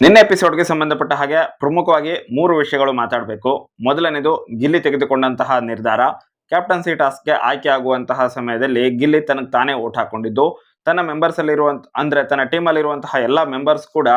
ನಿನ್ನೆ ಎಪಿಸೋಡ್ಗೆ ಸಂಬಂಧಪಟ್ಟ ಹಾಗೆ ಪ್ರಮುಖವಾಗಿ ಮೂರು ವಿಷಯಗಳು ಮಾತಾಡಬೇಕು. ಮೊದಲನೇದು, ಗಿಲ್ಲಿ ತೆಗೆದುಕೊಂಡಂತಹ ನಿರ್ಧಾರ. ಕ್ಯಾಪ್ಟನ್ಸಿ ಟಾಸ್ಕ್ಗೆ ಆಯ್ಕೆ ಆಗುವಂತಹ ಸಮಯದಲ್ಲಿ ಗಿಲ್ಲಿ ತನಗೆ ತಾನೇ ಓಟ್ ಹಾಕೊಂಡಿದ್ದು. ತನ್ನ ಮೆಂಬರ್ಸ್ ಅಲ್ಲಿರುವಂತ, ಅಂದ್ರೆ ತನ್ನ ಟೀಮ್ ಅಲ್ಲಿರುವಂತಹ ಎಲ್ಲಾ ಮೆಂಬರ್ಸ್ ಕೂಡ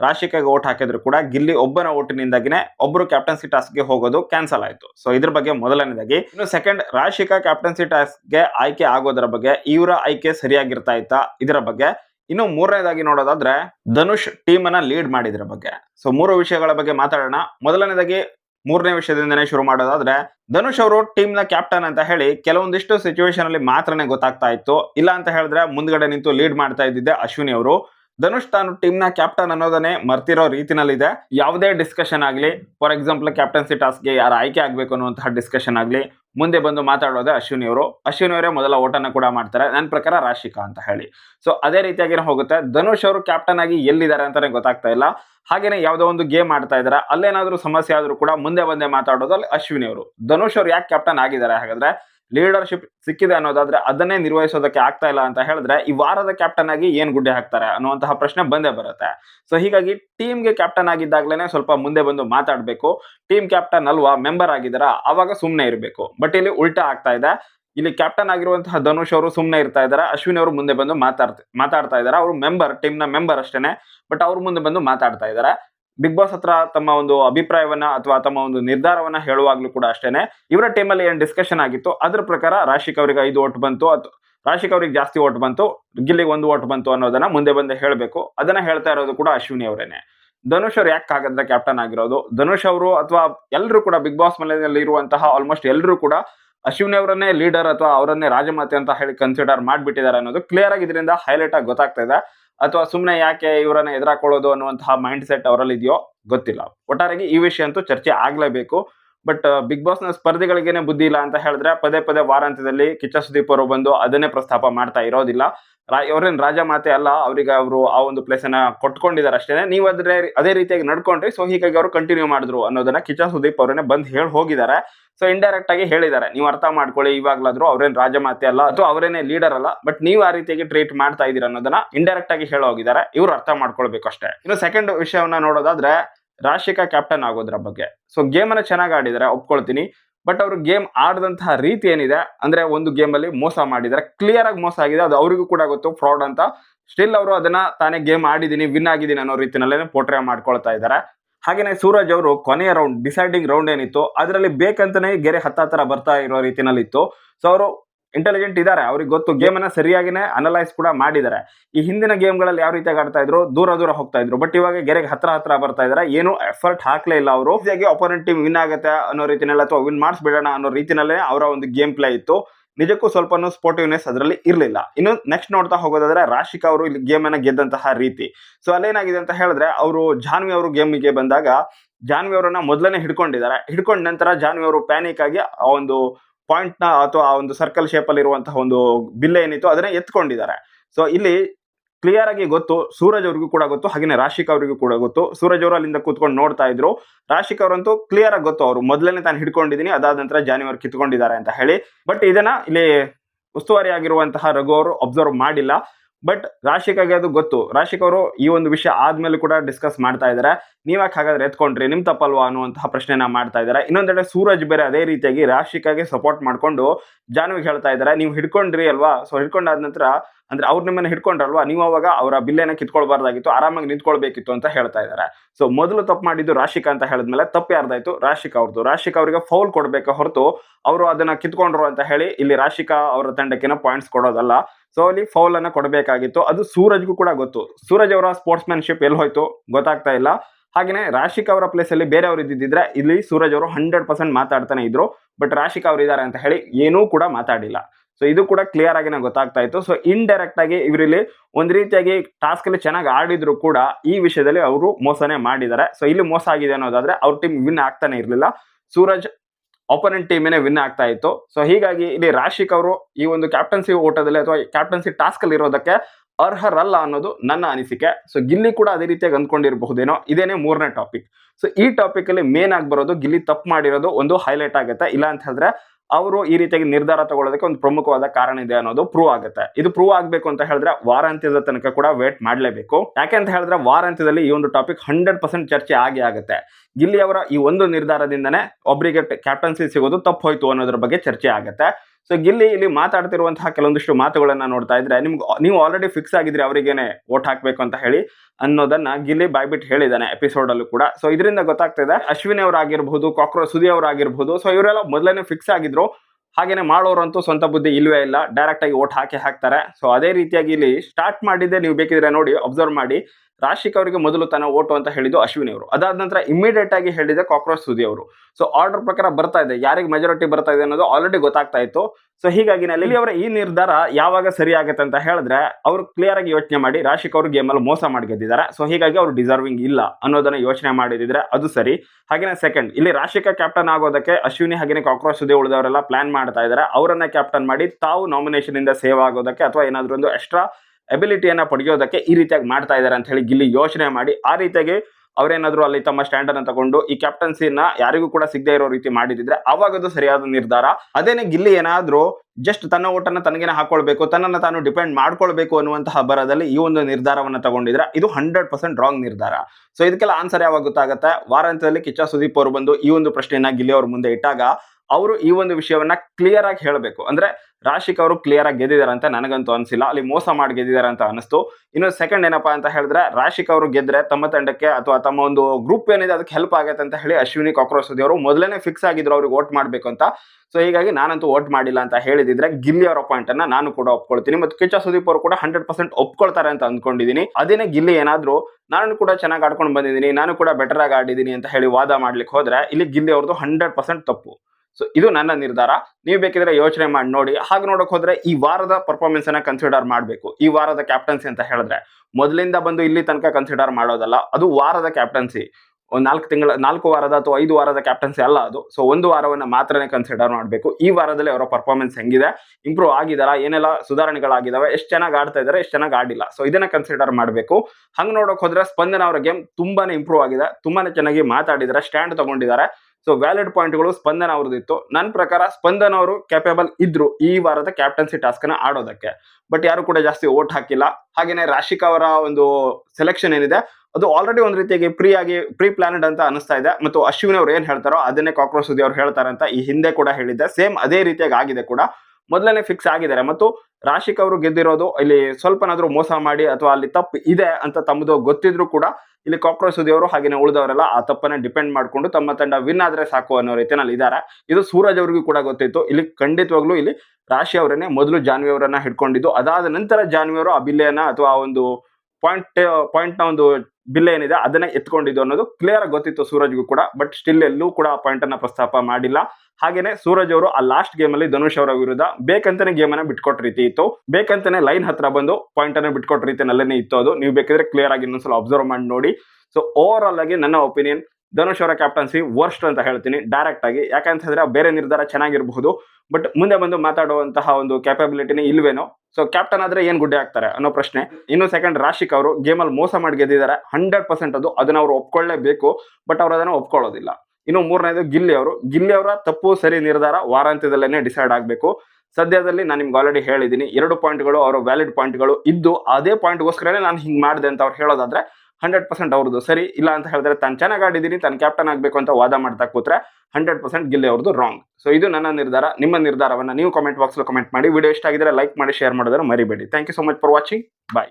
ರಾಶಿಕಾಗೆ ಓಟ್ ಹಾಕಿದ್ರು ಕೂಡ ಗಿಲ್ಲಿ ಒಬ್ಬನ ಓಟಿನಿಂದಾಗಿನೇ ಒಬ್ಬರು ಕ್ಯಾಪ್ಟನ್ಸಿ ಟಾಸ್ಕ್ಗೆ ಹೋಗೋದು ಕ್ಯಾನ್ಸಲ್ ಆಯಿತು. ಸೊ ಇದ್ರ ಬಗ್ಗೆ ಮೊದಲನೇದಾಗಿ, ಇನ್ನು ಸೆಕೆಂಡ್ ರಾಶಿಕಾ ಕ್ಯಾಪ್ಟನ್ಸಿ ಟಾಸ್ಕ್ಗೆ ಆಯ್ಕೆ ಆಗೋದರ ಬಗ್ಗೆ, ಇವರ ಆಯ್ಕೆ ಸರಿಯಾಗಿರ್ತಾ ಇತ್ತಾ, ಇದರ ಬಗ್ಗೆ ಇನ್ನು ಮೂರನೇದಾಗಿ ನೋಡೋದಾದ್ರೆ ಧನುಷ್ ಟೀಮ್ ಅನ್ನ ಲೀಡ್ ಮಾಡಿದ್ರ ಬಗ್ಗೆ. ಸೊ ಮೂರು ವಿಷಯಗಳ ಬಗ್ಗೆ ಮಾತಾಡೋಣ. ಮೊದಲನೇದಾಗಿ ಮೂರನೇ ವಿಷಯದಿಂದನೇ ಶುರು ಮಾಡೋದಾದ್ರೆ ಧನುಷ್ ಅವರು ಟೀಮ್ನ ಕ್ಯಾಪ್ಟನ್ ಅಂತ ಹೇಳಿ ಕೆಲವೊಂದಿಷ್ಟು ಸಿಚುವೇಶನ್ ಅಲ್ಲಿ ಮಾತ್ರನೇ ಗೊತ್ತಾಗ್ತಾ ಇತ್ತು. ಇಲ್ಲ ಅಂತ ಹೇಳಿದ್ರೆ ಮುಂದ್ಗಡೆ ನಿಂತು ಲೀಡ್ ಮಾಡ್ತಾ ಇದ್ದಿದ್ದೆ ಅಶ್ವಿನಿ ಅವರು. ಧನುಷ್ ತಾನು ಟೀಮ್ನ ಕ್ಯಾಪ್ಟನ್ ಅನ್ನೋದನ್ನೇ ಮರ್ತಿರೋ ರೀತಿನಲ್ಲಿದೆ. ಯಾವುದೇ ಡಿಸ್ಕಷನ್ ಆಗಲಿ ಫಾರ್ ಎಕ್ಸಾಂಪಲ್ ಕ್ಯಾಪ್ಟನ್ಸಿ ಟಾಸ್ಕ್ಗೆ ಯಾರು ಆಯ್ಕೆ ಆಗಬೇಕು ಅನ್ನುವಂತಹ ಡಿಸ್ಕಷನ್ ಆಗಲಿ, ಮುಂದೆ ಬಂದು ಮಾತಾಡೋದೇ ಅಶ್ವಿನಿ ಅವರು ಅಶ್ವಿನಿ ಅವರೇ ಮೊದಲ ಓಟನ್ನು ಕೂಡ ಮಾಡ್ತಾರೆ. ನನ್ನ ಪ್ರಕಾರ ರಾಶಿಕಾ ಅಂತ ಹೇಳಿ. ಸೊ ಅದೇ ರೀತಿಯಾಗಿನೇ ಹೋಗುತ್ತೆ. ಧನುಷ್ ಅವರು ಕ್ಯಾಪ್ಟನ್ ಆಗಿ ಎಲ್ಲಿದ್ದಾರೆ ಅಂತಲೇ ಗೊತ್ತಾಗ್ತಾ ಇಲ್ಲ. ಹಾಗೇನೆ ಯಾವುದೋ ಒಂದು ಗೇಮ್ ಆಡ್ತಾ ಇದ್ದಾರೆ. ಅಲ್ಲೇನಾದರೂ ಸಮಸ್ಯೆ ಆದರೂ ಕೂಡ ಮುಂದೆ ಬಂದೇ ಮಾತಾಡೋದು ಅಲ್ಲಿ ಅಶ್ವಿನಿ ಅವರು ಧನುಷ್ ಅವರು ಯಾಕೆ ಕ್ಯಾಪ್ಟನ್ ಆಗಿದ್ದಾರೆ ಹಾಗಾದ್ರೆ ಲೀಡರ್ಶಿಪ್ ಸಿಕ್ಕಿದೆ ಅನ್ನೋದಾದ್ರೆ ಅದನ್ನೇ ನಿರ್ವಹಿಸೋದಕ್ಕೆ ಆಗ್ತಾ ಇಲ್ಲ ಅಂತ ಹೇಳಿದ್ರೆ ಈ ವಾರದ ಕ್ಯಾಪ್ಟನ್ ಆಗಿ ಏನ್ ಗುಡ್ಡೆ ಹಾಕ್ತಾರೆ ಅನ್ನುವಂತಹ ಪ್ರಶ್ನೆ ಬಂದೇ ಬರುತ್ತೆ. ಸೊ ಹೀಗಾಗಿ ಟೀಮ್ಗೆ ಕ್ಯಾಪ್ಟನ್ ಆಗಿದ್ದಾಗ್ಲೇನೆ ಸ್ವಲ್ಪ ಮುಂದೆ ಬಂದು ಮಾತಾಡಬೇಕು. ಟೀಮ್ ಕ್ಯಾಪ್ಟನ್ ಅಲ್ವಾ ಮೆಂಬರ್ ಆಗಿದಾರ ಅವಾಗ ಸುಮ್ನೆ ಇರಬೇಕು. ಬಟ್ ಇಲ್ಲಿ ಉಲ್ಟಾ ಆಗ್ತಾ ಇದೆ. ಇಲ್ಲಿ ಕ್ಯಾಪ್ಟನ್ ಆಗಿರುವಂತಹ ಧನುಷ್ ಅವರು ಸುಮ್ನೆ ಇರ್ತಾ ಇದಾರೆ ಅಶ್ವಿನ್ ಅವರು ಮುಂದೆ ಬಂದು ಮಾತಾಡ್ತಾ ಮಾತಾಡ್ತಾ ಇದಾರೆ ಅವರು ಮೆಂಬರ್ ಟೀಮ್ನ ಮೆಂಬರ್ ಅಷ್ಟೇನೆ. ಬಟ್ ಅವ್ರು ಮುಂದೆ ಬಂದು ಮಾತಾಡ್ತಾ ಇದಾರೆ ಬಿಗ್ ಬಾಸ್ ಹತ್ರ ತಮ್ಮ ಒಂದು ಅಭಿಪ್ರಾಯವನ್ನ ಅಥವಾ ತಮ್ಮ ಒಂದು ನಿರ್ಧಾರವನ್ನ ಹೇಳುವಾಗ್ಲೂ ಕೂಡ ಅಷ್ಟೇನೆ. ಇವರ ಟೀಮಲ್ಲಿ ಏನ್ ಡಿಸ್ಕಷನ್ ಆಗಿತ್ತು ಅದ್ರ ಪ್ರಕಾರ ರಾಶಿಕ್ ಅವರಿಗೆ ಐದು ಓಟ್ ಬಂತು. ಅಥವಾ ರಾಶಿಕ್ ಅವ್ರಿಗೆ ಜಾಸ್ತಿ ಓಟ್ ಬಂತು. ಗಿಲ್ಲಿಗೆ ಒಂದು ಓಟ್ ಬಂತು ಅನ್ನೋದನ್ನ ಮುಂದೆ ಬಂದು ಹೇಳಬೇಕು. ಅದನ್ನ ಹೇಳ್ತಾ ಇರೋದು ಕೂಡ ಅಶ್ವಿನಿ ಅವರೇನೆ. ಧನುಷ್ ಅವ್ರು ಯಾಕೆ ಹಾಗಾದ್ರೆ ಕ್ಯಾಪ್ಟನ್ ಆಗಿರೋದು? ಧನುಷ್ ಅವರು ಅಥವಾ ಎಲ್ಲರೂ ಕೂಡ ಬಿಗ್ ಬಾಸ್ ಮನೆಯಲ್ಲಿ ಇರುವಂತಹ ಆಲ್ಮೋಸ್ಟ್ ಎಲ್ಲರೂ ಕೂಡ ಅಶ್ವಿನಿ ಅವರನ್ನೇ ಲೀಡರ್ ಅಥವಾ ಅವರನ್ನೇ ರಾಜಮಾತೆ ಅಂತ ಹೇಳಿ ಕನ್ಸಿಡರ್ ಮಾಡ್ಬಿಟ್ಟಿದ್ದಾರೆ ಅನ್ನೋದು ಕ್ಲಿಯರ್ ಆಗಿ ಇದರಿಂದ ಹೈಲೈಟ್ ಆಗಿ ಗೊತ್ತಾಗ್ತಾ ಇದೆ. ಅಥವಾ ಸುಮ್ಮನೆ ಯಾಕೆ ಇವರನ್ನ ಎದುರಾಕೊಳ್ಳೋದು ಅನ್ನುವಂತಹ ಮೈಂಡ್ ಸೆಟ್ ಅವರಲ್ಲಿ ಇದೆಯೋ ಗೊತ್ತಿಲ್ಲ. ಒಟ್ಟಾರೆಗೆ ಈ ವಿಷಯ ಅಂತೂ ಚರ್ಚೆ ಆಗ್ಲೇಬೇಕು. ಬಟ್ ಬಿಗ್ ಬಾಸ್ನ ಸ್ಪರ್ಧಿಗಳಿಗೇನೆ ಬುದ್ಧಿ ಇಲ್ಲ ಅಂತ ಹೇಳಿದ್ರೆ ಪದೇ ಪದೇ ವಾರಾಂತ್ಯದಲ್ಲಿ ಕಿಚ್ಚ ಸುದೀಪ್ ಅವರು ಬಂದು ಅದನ್ನೇ ಪ್ರಸ್ತಾಪ ಮಾಡ್ತಾ ಇರೋದಿಲ್ಲ. ಅವ್ರೇನ್ ರಾಜ ಮಾತೆ ಅಲ್ಲ, ಅವರಿಗೆ ಅವರು ಆ ಒಂದು ಪ್ಲೇಸ್ ಕೊಟ್ಕೊಂಡಿದ್ದಾರೆ ಅಷ್ಟೇನೆ. ನೀವು ಅದ್ರ, ಅದೇ ರೀತಿಯಾಗಿ ನಡ್ಕೊಂಡ್ರಿ ಸೊ ಹೀಗಾಗಿ ಅವರು ಕಂಟಿನ್ಯೂ ಮಾಡಿದ್ರು ಅನ್ನೋದನ್ನ ಕಿಚ್ಚ ಸುದೀಪ್ ಅವರನ್ನೇ ಬಂದು ಹೇಳಿ ಹೋಗಿದ್ದಾರೆ. ಸೊ ಇಂಡೈರೆಕ್ಟ್ ಆಗಿ ಹೇಳಿದ್ದಾರೆ, ನೀವು ಅರ್ಥ ಮಾಡ್ಕೊಳ್ಳಿ, ಇವಾಗ್ಲಾದ್ರು ಅವ್ರೇನ್ ರಾಜಮಾತೆ ಅಲ್ಲ, ಅಥವಾ ಅವರೇನೇ ಲೀಡರ್ ಅಲ್ಲ ಬಟ್ ನೀವು ಆ ರೀತಿಯಾಗಿ ಟ್ರೀಟ್ ಮಾಡ್ತಾ ಇದೀರ ಅನ್ನೋದನ್ನ ಇಂಡೈರೆಕ್ಟ್ ಆಗಿ ಹೇಳೋಗಿದ್ದಾರೆ. ಇವ್ರು ಅರ್ಥ ಮಾಡ್ಕೊಳ್ಬೇಕು ಅಷ್ಟೇ. ಇನ್ನು ಸೆಕೆಂಡ್ ವಿಷಯವನ್ನ ನೋಡೋದಾದ್ರೆ ರಾಶಿಕಾ ಕ್ಯಾಪ್ಟನ್ ಆಗೋದ್ರ ಬಗ್ಗೆ. ಸೊ ಗೇಮ್ ಅನ್ನ ಚೆನ್ನಾಗಿ ಆಡಿದ್ದಾರೆ ಒಪ್ಕೊಳ್ತೀನಿ. ಬಟ್ ಅವರು ಗೇಮ್ ಆಡದಂತಹ ರೀತಿ ಏನಿದೆ, ಅಂದ್ರೆ ಒಂದು ಗೇಮ್ ಅಲ್ಲಿ ಮೋಸ ಮಾಡಿದ್ದಾರೆ ಕ್ಲಿಯರ್ ಆಗಿ ಮೋಸ ಆಗಿದೆ, ಅದು ಅವರಿಗೂ ಕೂಡ ಗೊತ್ತು ಫ್ರಾಡ್ ಅಂತ. ಸ್ಟಿಲ್ ಅವರು ಅದನ್ನ ತಾನೇ ಗೇಮ್ ಆಡಿದೀನಿ ವಿನ್ ಆಗಿದ್ದೀನಿ ಅನ್ನೋ ರೀತಿನಲ್ಲೇ ಪೋಟ್ರೆ ಮಾಡ್ಕೊಳ್ತಾ ಇದ್ದಾರೆ ಹಾಗೇನೆ ಸೂರಜ್ ಅವರು ಕೊನೆಯ ರೌಂಡ್ ಡಿಸೈಡಿಂಗ್ ರೌಂಡ್ ಏನಿತ್ತು, ಅದರಲ್ಲಿ ಬೇಕಂತಾನೆ ಗೆರೆ ಹತ್ತಾತರ ಬರ್ತಾ ಇರೋ ರೀತಿನಲ್ಲಿ ಇತ್ತು ಸೊ ಅವರು ಇಂಟೆಲಿಜೆಂಟ್ ಇದ್ದಾರೆ ಅವ್ರಿಗೆ ಗೊತ್ತು. ಗೇಮ್ ಅನ್ನ ಸರಿಯಾಗಿನೇ ಅನಲೈಸ್ ಕೂಡ ಮಾಡಿದ್ದಾರೆ ಈ ಹಿಂದಿನ ಗೇಮ್ಗಳಲ್ಲಿ ಯಾವ ರೀತಿಯಾಗಿ ಆಡ್ತಾ ಇದ್ರು? ದೂರ ದೂರ ಹೋಗ್ತಾ ಇದ್ರು. ಬಟ್ ಇವಾಗ ಗೆರೆಗೆ ಹತ್ರ ಹತ್ರ ಬರ್ತಾ ಇದಾರೆ. ಏನು ಎಫರ್ಟ್ ಹಾಕ್ಲೇ ಇಲ್ಲ ಅವರು. ಅಪೋನೆಂಟ್ ಟೀಮ್ ವಿನ್ ಆಗುತ್ತೆ ಅನ್ನೋ ರೀತಿನಲ್ಲಿ ಅಥವಾ ವಿನ್ ಮಾಡಿಸ್ಬಿಡೋಣ ಅನ್ನೋ ರೀತಿನಲ್ಲೇ ಅವರ ಒಂದು ಗೇಮ್ ಪ್ಲೇ ಇತ್ತು. ನಿಜಕ್ಕೂ ಸ್ವಲ್ಪ ಸ್ಪೋರ್ಟಿವ್ನೆಸ್ ಅದರಲ್ಲಿ ಇರಲಿಲ್ಲ. ಇನ್ನು ನೆಕ್ಸ್ಟ್ ನೋಡ್ತಾ ಹೋಗೋದಾದ್ರೆ ರಾಶಿಕಾ ಅವರು ಇಲ್ಲಿ ಗೇಮ್ ಅನ್ನ ಗೆದ್ದಂತಹ ರೀತಿ. ಸೊ ಅಲ್ಲೇನಾಗಿದೆ ಅಂತ ಹೇಳಿದ್ರೆ ಅವರು ಜಾನ್ವಿ ಅವರು ಗೇಮಿಗೆ ಬಂದಾಗ ಜಾನ್ವಿ ಅವರನ್ನ ಮೊದಲನೇ ಹಿಡ್ಕೊಂಡಿದ್ದಾರೆ. ಹಿಡ್ಕೊಂಡ ನಂತರ ಜಾನ್ವಿ ಅವರು ಪ್ಯಾನಿಕ್ ಆಗಿ ಆ ಒಂದು ಪಾಯಿಂಟ್ನ ಅಥವಾ ಆ ಒಂದು ಸರ್ಕಲ್ ಶೇಪ್ ಅಲ್ಲಿ ಇರುವಂತಹ ಒಂದು ಬಿಲ್ ಏನಿತ್ತು ಅದನ್ನ ಎತ್ಕೊಂಡಿದ್ದಾರೆ. ಸೊ ಇಲ್ಲಿ ಕ್ಲಿಯರ್ ಆಗಿ ಗೊತ್ತು, ಸೂರಜ್ ಅವ್ರಿಗೂ ಕೂಡ ಗೊತ್ತು, ಹಾಗೇನೆ ರಾಶಿಕ್ ಅವರಿಗೂ ಕೂಡ ಗೊತ್ತು. ಸೂರಜ್ ಅವರು ಅಲ್ಲಿಂದ ಕೂತ್ಕೊಂಡು ನೋಡ್ತಾ ಇದ್ರು. ರಾಶಿಕ್ ಅವರಂತೂ ಕ್ಲಿಯರ್ ಆಗಿ ಗೊತ್ತು, ಅವರು ಮೊದಲನೇ ತಾನು ಹಿಡ್ಕೊಂಡಿದ್ದೀನಿ ಅದಾದ ನಂತರ ಜಾನ್ವರಿ ಕಿತ್ಕೊಂಡಿದ್ದಾರೆ ಅಂತ ಹೇಳಿ. ಬಟ್ ಇದನ್ನ ಇಲ್ಲಿ ಉಸ್ತುವಾರಿ ಆಗಿರುವಂತಹ ರಘು ಅವರು ಅಬ್ಸರ್ವ್ ಮಾಡಿಲ್ಲ. ಬಟ್ ರಾಶಿಕಾಗೆ ಅದು ಗೊತ್ತು. ರಾಶಿಕ್ ಅವರು ಈ ಒಂದು ವಿಷಯ ಆದ್ಮೇಲೆ ಕೂಡ ಡಿಸ್ಕಸ್ ಮಾಡ್ತಾ ಇದ್ದಾರೆ ನೀವ್ಯಾಕೆ ಹಾಗಾದ್ರೆ ಎತ್ಕೊಂಡ್ರಿ? ನಿಮ್ ತಪ್ಪಲ್ವಾ ಅನ್ನುವಂತಹ ಪ್ರಶ್ನೆನ ಮಾಡ್ತಾ ಇದ್ದಾರೆ ಇನ್ನೊಂದೆಡೆ ಸೂರಜ್ ಬೇರೆ ಅದೇ ರೀತಿಯಾಗಿ ರಾಶಿಕಾಗೆ ಸಪೋರ್ಟ್ ಮಾಡ್ಕೊಂಡು ಜಾನ್ವಿಗೆ ಹೇಳ್ತಾ ಇದ್ದಾರೆ ನೀವು ಹಿಡ್ಕೊಂಡ್ರಿ ಅಲ್ವಾ? ಸೊ ಹಿಡ್ಕೊಂಡಾದ ನಂತರ ಅಂದ್ರೆ ಅವ್ರು ನಿಮ್ಮನ್ನ ಹಿಡ್ಕೊಂಡ್ರಲ್ವಾ? ನೀವು ಅವಾಗ ಅವರ ಬಿಲ್ಲೆನ ಕಿತ್ಕೊಳ್ಬಾರ್ದಾಗಿತ್ತು, ಆರಾಮಾಗಿ ನಿಂತ್ಕೊಳ್ಬೇಕಿತ್ತು ಅಂತ ಹೇಳ್ತಾ ಇದ್ದಾರೆ ಸೊ ಮೊದಲು ತಪ್ಪು ಮಾಡಿದ್ದು ರಾಶಿಕಾ ಅಂತ ಹೇಳಿದ್ಮೇಲೆ ತಪ್ಪು ಯಾರ್ದಾಯ್ತು? ರಾಶಿಕಾ ಅವ್ರದ್ದು. ರಾಶಿಕ ಅವರಿಗೆ ಫೌಲ್ ಕೊಡ್ಬೇಕು ಹೊರತು ಅವರು ಅದನ್ನ ಕಿತ್ಕೊಂಡ್ರು ಅಂತ ಹೇಳಿ ಇಲ್ಲಿ ರಾಶಿಕಾ ಅವರ ತಂಡಕ್ಕಿನ ಪಾಯಿಂಟ್ಸ್ ಕೊಡೋದಲ್ಲ. ಸೊ ಅಲ್ಲಿ ಫೌಲ್ ಅನ್ನ ಕೊಡಬೇಕಾಗಿತ್ತು. ಅದು ಸೂರಜ್ಗೂ ಕೂಡ ಗೊತ್ತು. ಸೂರಜ್ ಅವರ ಸ್ಪೋರ್ಟ್ಸ್ ಮ್ಯಾನ್ಶಿಪ್ ಎಲ್ಲಿ ಹೋಯ್ತು? ಗೊತ್ತಾಗ್ತಾ ಇಲ್ಲ. ಹಾಗೆಯೇ ರಾಶಿಕ ಅವರ ಪ್ಲೇಸ್ ಅಲ್ಲಿ ಬೇರೆಯವರು ಇದ್ದಿದ್ರೆ ಇಲ್ಲಿ ಸೂರಜ್ ಅವರು ಹಂಡ್ರೆಡ್ ಪರ್ಸೆಂಟ್ ಮಾತಾಡ್ತಾನೆ ಇದ್ರು. ಬಟ್ ರಾಶಿಕ ಅವರು ಇದ್ದಾರೆ ಅಂತ ಹೇಳಿ ಏನೂ ಕೂಡ ಮಾತಾಡಿಲ್ಲ. ಸೊ ಇದು ಕೂಡ ಕ್ಲಿಯರ್ ಆಗಿನೇ ಗೊತ್ತಾಗ್ತಾ ಇತ್ತು. ಸೊ ಇಂಡೈರೆಕ್ಟ್ ಆಗಿ ಇವರಲ್ಲಿ ಒಂದು ರೀತಿಯಾಗಿ ಟಾಸ್ಕ್ ಚೆನ್ನಾಗಿ ಆಡಿದ್ರು ಕೂಡ ಈ ವಿಷಯದಲ್ಲಿ ಅವರು ಮೋಸನೇ ಮಾಡಿದ್ದಾರೆ. ಸೊ ಇಲ್ಲಿ ಮೋಸ ಆಗಿದೆ ಅನ್ನೋದಾದ್ರೆ ಅವ್ರ ಟೀಮ್ ವಿನ್ ಆಗ್ತಾನೆ ಇರಲಿಲ್ಲ. ಸೂರಜ್ ಆಪೋನೆಂಟ್ ಟೀಮೇನೆ ವಿನ್ ಆಗ್ತಾ ಇತ್ತು. ಸೊ ಹೀಗಾಗಿ ಇಲ್ಲಿ ರಾಶಿಕ್ ಅವರು ಈ ಒಂದು ಕ್ಯಾಪ್ಟನ್ಸಿ ಓಟದಲ್ಲಿ ಅಥವಾ ಕ್ಯಾಪ್ಟನ್ಸಿ ಟಾಸ್ಕ್ ಅಲ್ಲಿ ಇರೋದಕ್ಕೆ ಅರ್ಹರಲ್ಲ ಅನ್ನೋದು ನನ್ನ ಅನಿಸಿಕೆ. ಸೊ ಗಿಲ್ಲಿ ಕೂಡ ಅದೇ ರೀತಿಯಾಗಿ ಅಂದ್ಕೊಂಡಿರಬಹುದೇನೋ ಇದೇನೇ ಮೂರನೇ ಟಾಪಿಕ್ ಸೊ ಈ ಟಾಪಿಕ್ ಅಲ್ಲಿ ಮೇನ್ ಆಗಿ ಬರೋದು ಗಿಲ್ಲಿ ತಪ್ಪು ಮಾಡಿರೋದು ಒಂದು ಹೈಲೈಟ್ ಆಗುತ್ತೆ. ಇಲ್ಲ ಅಂತ ಹೇಳಿದ್ರೆ ಅವರು ಈ ರೀತಿಯಾಗಿ ನಿರ್ಧಾರ ತಗೊಳ್ಳೋದಕ್ಕೆ ಒಂದು ಪ್ರಮುಖವಾದ ಕಾರಣ ಇದೆ ಅನ್ನೋದು ಪ್ರೂವ್ ಆಗುತ್ತೆ. ಇದು ಪ್ರೂವ್ ಆಗಬೇಕು ಅಂತ ಹೇಳಿದ್ರೆ ವಾರಾಂತ್ಯದ ತನಕ ಕೂಡ ವೇಟ್ ಮಾಡಲೇಬೇಕು. ಯಾಕೆ ಅಂತ ಹೇಳಿದ್ರೆ ವಾರಾಂತ್ಯದಲ್ಲಿ ಈ ಒಂದು ಟಾಪಿಕ್ ಹಂಡ್ರೆಡ್ ಪರ್ಸೆಂಟ್ ಚರ್ಚೆ ಆಗಿ ಆಗುತ್ತೆ. ಗಿಲ್ಲಿ ಅವರ ಈ ಒಂದು ನಿರ್ಧಾರದಿಂದನೇ ಒಬ್ಬರಿಗೆ ಕ್ಯಾಪ್ಟನ್ಸಿ ಸಿಗೋದು ತಪ್ಪು ಹೋಯ್ತು ಅನ್ನೋದ್ರ ಬಗ್ಗೆ ಚರ್ಚೆ ಆಗುತ್ತೆ. ಸೊ ಗಿಲ್ಲಿ ಇಲ್ಲಿ ಮಾತಾಡ್ತಿರುವಂತಹ ಕೆಲವೊಂದಿಷ್ಟು ಮಾತುಗಳನ್ನ ನೋಡ್ತಾ ಇದ್ರೆ ನಿಮ್ಗೆ ನೀವು ಆಲ್ರೆಡಿ ಫಿಕ್ಸ್ ಆಗಿದ್ರೆ ಅವರಿಗೇನೆ ವೋಟ್ ಹಾಕ್ಬೇಕು ಅಂತ ಹೇಳಿ ಅನ್ನೋದನ್ನ ಗಿಲ್ಲಿ ಬಾಯ್ಬಿಟ್ಟು ಹೇಳಿದ್ದಾನೆ ಎಪಿಸೋಡ್ ಅಲ್ಲೂ ಕೂಡ. ಸೊ ಇದರಿಂದ ಗೊತ್ತಾಗ್ತಿದೆ ಅಶ್ವಿನಿ ಅವರಾಗಿರ್ಬಹುದು ಕಾಕ್ರೋಚ್ ಸುದಿ ಅವರಾಗಿರ್ಬಹುದು ಸೊ ಇವರೆಲ್ಲ ಮೊದಲನೇ ಫಿಕ್ಸ್ ಆಗಿದ್ರು. ಹಾಗೇನೆ ಮಾಡೋರಂತೂ ಸ್ವಂತ ಬುದ್ಧಿ ಇಲ್ವೇ ಇಲ್ಲ. ಡೈರೆಕ್ಟ್ ಆಗಿ ವೋಟ್ ಹಾಕಿ ಹಾಕ್ತಾರೆ. ಸೊ ಅದೇ ರೀತಿಯಾಗಿ ಇಲ್ಲಿ ಸ್ಟಾರ್ಟ್ ಮಾಡಿದ್ದೆ ನೀವು ಬೇಕಿದ್ರೆ ನೋಡಿ ಅಬ್ಸರ್ವ್ ಮಾಡಿ. ರಾಶಿಕ್ ಅವರಿಗೆ ಮೊದಲು ತನ್ನ ಓಟು ಅಂತ ಹೇಳಿದ್ದು ಅಶ್ವಿನಿ ಅವರು ಅದಾದ ನಂತರ ಇಮಿಡಿಯೇಟ್ ಆಗಿ ಹೇಳಿದೆ ಕಾಕ್ರೋಚ್ ಸುದಿ ಅವರು ಸೊ ಆರ್ಡರ್ ಪ್ರಕಾರ ಬರ್ತಾ ಇದೆ. ಯಾರಿಗೆ ಮೆಜಾರಿಟಿ ಬರ್ತಾ ಇದೆ ಅನ್ನೋದು ಆಲ್ರೆಡಿ ಗೊತ್ತಾಗ್ತಾ ಇತ್ತು. ಸೊ ಹೀಗಾಗಿ ನಲ್ಲಿ ಅವರ ಈ ನಿರ್ಧಾರ ಯಾವಾಗ ಸರಿ ಅಂತ ಹೇಳಿದ್ರೆ, ಅವರು ಕ್ಲಿಯರ್ ಆಗಿ ಯೋಚನೆ ಮಾಡಿ ರಾಶಿಕ್ ಅವರು ಗೇಮ್ ಅಲ್ಲಿ ಮೋಸ ಮಾಡಿ ಗೆದ್ದಿದ್ದಾರೆ. ಸೊ ಹೀಗಾಗಿ ಅವರು ಡಿಸರ್ವಿಂಗ್ ಇಲ್ಲ ಅನ್ನೋದನ್ನ ಯೋಚನೆ ಮಾಡಿದ್ರೆ ಅದು ಸರಿ. ಹಾಗೇನೆ ಸೆಕೆಂಡ್ ಇಲ್ಲಿ ರಾಶಿಕ ಕ್ಯಾಪ್ಟನ್ ಆಗೋದಕ್ಕೆ ಅಶ್ವಿನಿ ಹಾಗೇನೆ ಕಾಕ್ರೋಚ್ ಸುದಿ ಉಳಿದವರೆಲ್ಲ ಪ್ಲಾನ್ ಮಾಡ್ತಾ ಇದ್ದಾರೆ. ಅವರನ್ನ ಕ್ಯಾಪ್ಟನ್ ಮಾಡಿ ತಾವು ನಾಮಿನೇಷನ್ ಇಂದ ಸೇವ್ ಆಗೋದಕ್ಕೆ ಅಥವಾ ಏನಾದ್ರೂ ಒಂದು ಎಕ್ಸ್ಟ್ರಾ ಎಬಿಲಿಟಿಯನ್ನ ಪಡೆಯೋದಕ್ಕೆ ಈ ರೀತಿಯಾಗಿ ಮಾಡ್ತಾ ಇದ್ದಾರೆ ಅಂತ ಹೇಳಿ ಗಿಲ್ಲಿ ಯೋಚನೆ ಮಾಡಿ, ಆ ರೀತಿಯಾಗಿ ಅವರೇನಾದರೂ ಅಲ್ಲಿ ತಮ್ಮ ಸ್ಟ್ಯಾಂಡರ್ನ ತಗೊಂಡು ಈ ಕ್ಯಾಪ್ಟನ್ಸಿನ ಯಾರಿಗೂ ಕೂಡ ಸಿಗದೆ ಇರೋ ರೀತಿ ಮಾಡಿದಿದ್ರೆ ಅವಾಗದು ಸರಿಯಾದ ನಿರ್ಧಾರ. ಅದೇನೆ ಗಿಲ್ಲಿ ಏನಾದರೂ ಜಸ್ಟ್ ತನ್ನ ಓಟನ್ನು ತನಗೇನೆ ಹಾಕೊಳ್ಬೇಕು, ತನ್ನನ್ನು ತಾನು ಡಿಪೆಂಡ್ ಮಾಡ್ಕೊಳ್ಬೇಕು ಅನ್ನುವಂತಹ ಬರದಲ್ಲಿ ಈ ಒಂದು ನಿರ್ಧಾರವನ್ನು ತಗೊಂಡಿದ್ರೆ ಇದು ಹಂಡ್ರೆಡ್ ಪರ್ಸೆಂಟ್ ರಾಂಗ್ ನಿರ್ಧಾರ. ಸೊ ಇದಕ್ಕೆಲ್ಲ ಆನ್ಸರ್ ಯಾವಾಗ ಗೊತ್ತಾಗುತ್ತೆ? ವಾರಾಂತ್ಯದಲ್ಲಿ ಕಿಚ್ಚ ಸುದೀಪ್ ಅವರು ಬಂದು ಈ ಒಂದು ಪ್ರಶ್ನೆಯನ್ನ ಗಿಲ್ಲಿ ಅವ್ರ ಮುಂದೆ ಇಟ್ಟಾಗ, ಅವರು ಈ ಒಂದು ವಿಷಯವನ್ನ ಕ್ಲಿಯರ್ ಆಗಿ ಹೇಳಬೇಕು. ಅಂದ್ರೆ ರಾಶಿಕ್ ಅವರು ಕ್ಲಿಯರ್ ಆಗಿ ಗೆದ್ದಿದ್ದಾರೆ ಅಂತ ನನಗಂತೂ ಅನಿಸಿಲ್ಲ. ಅಲ್ಲಿ ಮೋಸ ಮಾಡಿ ಗೆದ್ದಿದ್ದಾರೆ ಅಂತ ಅನಿಸ್ತು. ಇನ್ನು ಸೆಕೆಂಡ್ ಏನಪ್ಪಾ ಅಂತ ಹೇಳಿದ್ರೆ ರಾಶಿಕ್ ಅವರು ಗೆದ್ರೆ ತಮ್ಮ ತಂಡಕ್ಕೆ ಅಥವಾ ತಮ್ಮ ಒಂದು ಗ್ರೂಪ್ ಏನಿದೆ ಅದಕ್ಕೆ ಹೆಲ್ಪ್ ಆಗುತ್ತೆ ಅಂತ ಹೇಳಿ ಅಶ್ವಿನಿ ಕಾಕ್ರೋಸ್ ಅವರು ಮೊದಲನೇ ಫಿಕ್ಸ್ ಆಗಿದ್ರು ಅವ್ರಿಗೆ ವೋಟ್ ಮಾಡಬೇಕು ಅಂತ. ಸೊ ಹೀಗಾಗಿ ನಾನಂತೂ ವೋಟ್ ಮಾಡಿಲ್ಲ ಅಂತ ಹೇಳಿದ್ರೆ ಗಿಲ್ಲಿ ಅವರ ಪಾಯಿಂಟ್ ಅನ್ನ ನಾನು ಕೂಡ ಒಪ್ಕೊಳ್ತೀನಿ. ಮತ್ತು ಕಿಚ್ಚ ಸುದೀಪ್ ಅವರು ಕೂಡ ಹಂಡ್ರೆಡ್ ಪರ್ಸೆಂಟ್ ಒಪ್ಕೊಳ್ತಾರೆ ಅಂತ ಅಂದ್ಕೊಂಡಿದ್ದೀನಿ. ಅದೇನೇ ಗಿಲ್ಲಿ ಏನಾದರೂ, ನಾನು ಕೂಡ ಚೆನ್ನಾಗಿ ಆಡ್ಕೊಂಡು ಬಂದಿದ್ದೀನಿ, ನಾನು ಕೂಡ ಬೆಟರ್ ಆಗಿ ಆಡಿದ್ದೀನಿ ಅಂತ ಹೇಳಿ ವಾದ ಮಾಡ್ಲಿಕ್ಕೆ ಹೋದ್ರೆ, ಇಲ್ಲಿ ಗಿಲ್ಲಿ ಅವ್ರದ್ದು ಹಂಡ್ರೆಡ್ ಪರ್ಸೆಂಟ್ ತಪ್ಪು. ಸೊ ಇದು ನನ್ನ ನಿರ್ಧಾರ. ನೀವು ಬೇಕಿದ್ರೆ ಯೋಚನೆ ಮಾಡಿ ನೋಡಿ. ಹಾಗೆ ನೋಡಕ್ ಹೋದ್ರೆ ಈ ವಾರದ ಪರ್ಫಾರ್ಮೆನ್ಸ್ ಅನ್ನ ಕನ್ಸಿಡರ್ ಮಾಡಬೇಕು. ಈ ವಾರದ ಕ್ಯಾಪ್ಟನ್ಸಿ ಅಂತ ಹೇಳಿದ್ರೆ, ಮೊದಲಿಂದ ಬಂದು ಇಲ್ಲಿ ತನಕ ಕನ್ಸಿಡರ್ ಮಾಡೋದಲ್ಲ, ಅದು ವಾರದ ಕ್ಯಾಪ್ಟನ್ಸಿ ನಾಲ್ಕು ತಿಂಗಳ, ನಾಲ್ಕು ವಾರದ ಅಥವಾ ಐದು ವಾರದ ಕ್ಯಾಪ್ಟನ್ಸಿ ಅಲ್ಲ ಅದು. ಸೊ ಒಂದು ವಾರವನ್ನು ಮಾತ್ರನೇ ಕನ್ಸಿಡರ್ ಮಾಡಬೇಕು. ಈ ವಾರದಲ್ಲಿ ಅವರ ಪರ್ಫಾರ್ಮೆನ್ಸ್ ಹೆಂಗಿದೆ ಇಂಪ್ರೂವ್ ಆಗಿದಾರ, ಏನೆಲ್ಲ ಸುಧಾರಣೆಗಳಾಗಿದಾವೆ, ಎಷ್ಟು ಚೆನ್ನಾಗಿ ಆಡ್ತಾ ಇದ್ದಾರೆ ಎಷ್ಟು ಚೆನ್ನಾಗಿ ಆಡಿಲ್ಲ. ಸೊ ಇದನ್ನ ಕನ್ಸಿಡರ್ ಮಾಡಬೇಕು. ಹಂಗೆ ನೋಡೋಕೆ ಹೋದ್ರೆ ಸ್ಪಂದನ ಅವರ ಗೇಮ್ ತುಂಬಾನೇ ಇಂಪ್ರೂವ್ ಆಗಿದೆ, ತುಂಬಾನೇ ಚೆನ್ನಾಗಿ ಮಾತಾಡಿದ್ದಾರೆ ಸ್ಟ್ಯಾಂಡ್ ತಗೊಂಡಿದ್ದಾರೆ ಸೊ ವ್ಯಾಲಿಡ್ ಪಾಯಿಂಟ್ಗಳು ಸ್ಪಂದನ ಅವ್ರದ್ದಿತ್ತು. ನನ್ನ ಪ್ರಕಾರ ಸ್ಪಂದನ್ ಅವರು ಕ್ಯಾಪೇಬಲ್ ಇದ್ರು ಈ ವಾರದ ಕ್ಯಾಪ್ಟನ್ಸಿ ಟಾಸ್ಕ್ನ ಆಡೋದಕ್ಕೆ. ಬಟ್ ಯಾರು ಕೂಡ ಜಾಸ್ತಿ ಓಟ್ ಹಾಕಿಲ್ಲ. ಹಾಗೇನೆ ರಾಶಿಕ್ ಅವರ ಒಂದು ಸೆಲೆಕ್ಷನ್ ಏನಿದೆ ಅದು ಆಲ್ರೆಡಿ ಒಂದು ರೀತಿಯಾಗಿ ಪ್ರೀ ಆಗಿ ಪ್ರೀ ಪ್ಲಾನೆಡ್ ಅಂತ ಅನಿಸ್ತಾ ಇದೆ. ಮತ್ತು ಅಶ್ವಿನಿ ಅವ್ರು ಏನ್ ಹೇಳ್ತಾರೋ ಅದನ್ನೇ ಕಾಕ್ರೋಚ್ ಸುದ್ದಿ ಅವ್ರು ಹೇಳ್ತಾರೆ ಅಂತ ಈ ಹಿಂದೆ ಕೂಡ ಹೇಳಿದ್ದೆ. ಸೇಮ್ ಅದೇ ರೀತಿಯಾಗಿ ಆಗಿದೆ ಕೂಡ. ಮೊದಲನೇ ಫಿಕ್ಸ್ ಆಗಿದ್ದಾರೆ. ಮತ್ತು ರಾಶಿಕ್ ಅವರು ಗೆದ್ದಿರೋದು ಇಲ್ಲಿ ಸ್ವಲ್ಪನಾದ್ರೂ ಮೋಸ ಮಾಡಿ ಅಥವಾ ಅಲ್ಲಿ ತಪ್ಪು ಇದೆ ಅಂತ ತಮ್ಮದು ಗೊತ್ತಿದ್ರು ಕೂಡ ಇಲ್ಲಿ ಕಾಕ್ರೋಚ್ ಸುದಿಯವರು ಹಾಗೆಯೇ ಉಳಿದವರೆಲ್ಲ ಆ ತಪ್ಪನ್ನ ಡಿಪೆಂಡ್ ಮಾಡಿಕೊಂಡು ತಮ್ಮ ತಂಡ ವಿನ್ ಆದ್ರೆ ಸಾಕು ಅನ್ನೋ ರೀತಿಯಲ್ಲಿ ಇದ್ದಾರೆ. ಇದು ಸೂರಜ್ ಅವರಿಗೂ ಕೂಡ ಗೊತ್ತಿತ್ತು. ಇಲ್ಲಿ ಖಂಡಿತವಾಗ್ಲೂ ಇಲ್ಲಿ ರಾಶಿ ಅವರನ್ನೇ ಮೊದಲು ಜಾನ್ವಿ ಅವರನ್ನ ಹಿಡ್ಕೊಂಡಿದ್ದು. ಅದಾದ ನಂತರ ಜಾನ್ವಿ ಅವರು ಆ ಬಿಲ್ಲೆಯನ್ನ ಅಥವಾ ಒಂದು ಪಾಯಿಂಟ್ ಪಾಯಿಂಟ್ನ ಒಂದು ಬಿಲ್ ಏನಿದೆ ಅದನ್ನ ಎತ್ಕೊಂಡಿದ್ದು ಅನ್ನೋದು ಕ್ಲಿಯರ್ ಆಗಿ ಗೊತ್ತಿತ್ತು ಸೂರಜ್ಗೂ ಕೂಡ ಬಟ್ ಸ್ಟಿಲ್ ಎಲ್ಲೂ ಕೂಡ ಆ ಪಾಯಿಂಟ್ ಅನ್ನ ಪ್ರಸ್ತಾಪ ಮಾಡಿಲ್ಲ. ಹಾಗೇನೆ ಸೂರಜ್ ಅವರು ಆ ಲಾಸ್ಟ್ ಗೇಮ್ ಅಲ್ಲಿ ಧನುಷ್ ಅವರ ವಿರುದ್ಧ ಬೇಕಂತಾನೆ ಗೇಮ್ ಅನ್ನ ಬಿಟ್ಕೊಟ್ಟ ರೀತಿ ಇತ್ತು. ಬೇಕಂತಾನೆ ಲೈನ್ ಹತ್ರ ಬಂದು ಪಾಯಿಂಟ್ ಅನ್ನ ಬಿಟ್ಕೊಟ್ಟ ರೀತಿನಲ್ಲೇ ಇತ್ತು ಅದು. ನೀವು ಬೇಕಿದ್ರೆ ಕ್ಲಿಯರ್ ಆಗಿ ಇನ್ನೊಂದ್ಸಲ ಅಬ್ಸರ್ವ್ ಮಾಡಿ ನೋಡಿ. ಸೊ ಓವರ್ ಆಲ್ ಆಗಿ ನನ್ನ ಒಪಿನಿಯನ್ ಧನುಷ್ ಅವರ ಕ್ಯಾಪ್ಟನ್ಸಿ ವರ್ಸ್ಟ್ ಅಂತ ಹೇಳ್ತೀನಿ ಡೈರೆಕ್ಟ್ ಆಗಿ. ಯಾಕಂತ ಹೇಳಿದ್ರೆ ಬೇರೆ ನಿರ್ಧಾರ ಚೆನ್ನಾಗಿರಬಹುದು ಬಟ್ ಮುಂದೆ ಬಂದು ಮಾತಾಡುವಂತಹ ಒಂದು ಕ್ಯಾಪಬಿಲಿಟಿನೇ ಇಲ್ವೇನೋ? ಸೊ ಕ್ಯಾಪ್ಟನ್ ಆದ್ರೆ ಏನ್ ಗುಡ್ಡೆ ಆಗ್ತಾರೆ ಅನ್ನೋ ಪ್ರಶ್ನೆ. ಇನ್ನು ಸೆಕೆಂಡ್ ರಾಶಿಕ್ ಅವರು ಗೇಮಲ್ಲಿ ಮೋಸ ಮಾಡಿ ಗೆದ್ದಿದ್ದಾರೆ ಹಂಡ್ರೆಡ್ ಪರ್ಸೆಂಟ್ ಅದು, ಅದನ್ನ ಅವರು ಒಪ್ಕೊಳ್ಳೇಬೇಕು ಬಟ್ ಅವ್ರು ಅದನ್ನ ಒಪ್ಕೊಳ್ಳೋದಿಲ್ಲ. ಇನ್ನು ಮೂರನೇದು ಗಿಲ್ಲಿ ಅವರು. ಗಿಲ್ಲಿ ಅವರ ತಪ್ಪು, ಸರಿ ನಿರ್ಧಾರ ವಾರಾಂತ್ಯದಲ್ಲೇನೆ ಡಿಸೈಡ್ ಆಗಬೇಕು. ಸದ್ಯದಲ್ಲಿ ನಾನು ನಿಮ್ಗೆ ಆಲ್ರೆಡಿ ಹೇಳಿದ್ದೀನಿ ಎರಡು ಪಾಯಿಂಟ್ಗಳು ಅವರ ವ್ಯಾಲಿಡ್ ಪಾಯಿಂಟ್ಗಳು ಇದ್ದು, ಅದೇ ಪಾಯಿಂಟ್ಗೋಸ್ಕರನೇ ನಾನು ಹಿಂಗೆ ಮಾಡಿದೆ ಅಂತ ಅವ್ರು ಹೇಳೋದಾದ್ರೆ ಹಂಡ್ರೆಡ್ ಪರ್ಸೆಂಟ್ ಅವ್ರದ್ದು. ಸರಿ, ಇಲ್ಲ ಅಂತ ಹೇಳಿದ್ರೆ ತಾನು ಚೆನ್ನಾಗಿ ಆಡಿದ್ದೀನಿ ತಾನು ಕ್ಯಾಪ್ಟನ್ ಆಗಬೇಕು ಅಂತ ವಾದ ಮಾಡ್ತಾ ಕೂತ್ರೆ ಹಂಡ್ರೆಡ್ ಪರ್ಸೆಂಟ್ ಗಿಲ್ಲೆ ಅವ್ರದ್ದು ರಾಂಗ್ ಸೊ ಇದು ನನ್ನ ನಿರ್ಧಾರ, ನಿಮ್ಮ ನಿರ್ಧಾರವನ್ನು ನೀವು ಕಮೆಂಟ್ ಬಾಕ್ಸ್ ಕಮೆಂಟ್ ಮಾಡಿ. ವಿಡಿಯೋ ಇಷ್ಟ ಆಗಿದ್ರೆ ಲೈಕ್ ಮಾಡಿ ಶೇರ್ ಮಾಡಿದ್ರೆ ಮರಿಬೇಡಿ. Thank you so much for watching bye